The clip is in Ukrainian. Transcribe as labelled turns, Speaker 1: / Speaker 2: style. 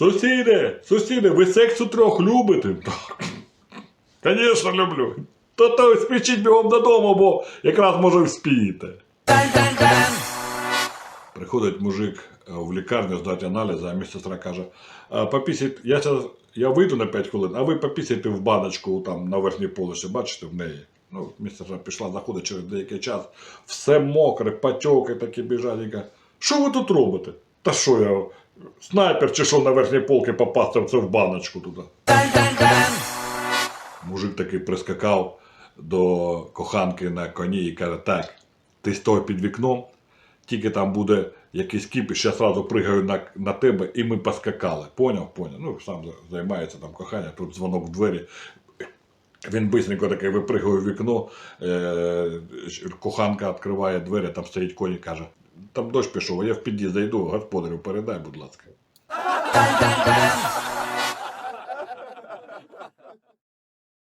Speaker 1: Сусіди, сусіди, ви секс у трьох любите? Так. Звісно, люблю. То то спішіть бігом додому, бо якраз може вспієте. Приходить мужик е, в лікарню здати аналізи, а медсестра каже: попісіть, я, щас, я вийду на 5 хвилин, а ви попісяйте в баночку там на верхній полосі, бачите, в неї. Ну, медсестра пішла, заходить через деякий час, все мокре, патьоки такі біжать, і каже, що ви тут робите? Та що я, снайпер чи що на верхній полки попасти в баночку туди. Мужик такий прискакав до коханки на коні і каже: так, ти стой під вікном, тільки там буде якийсь кіпіш, я сразу пригаю на, на тебе, і ми поскакали. Поняв? Поняв. Ну, сам займається там кохання, тут дзвонок в двері. Він бистренько такий випригує в вікно, е, коханка відкриває двері, там стоїть коні, каже: там дощ пішов, а я в під'їзд зайду, господарю передай, будь ласка.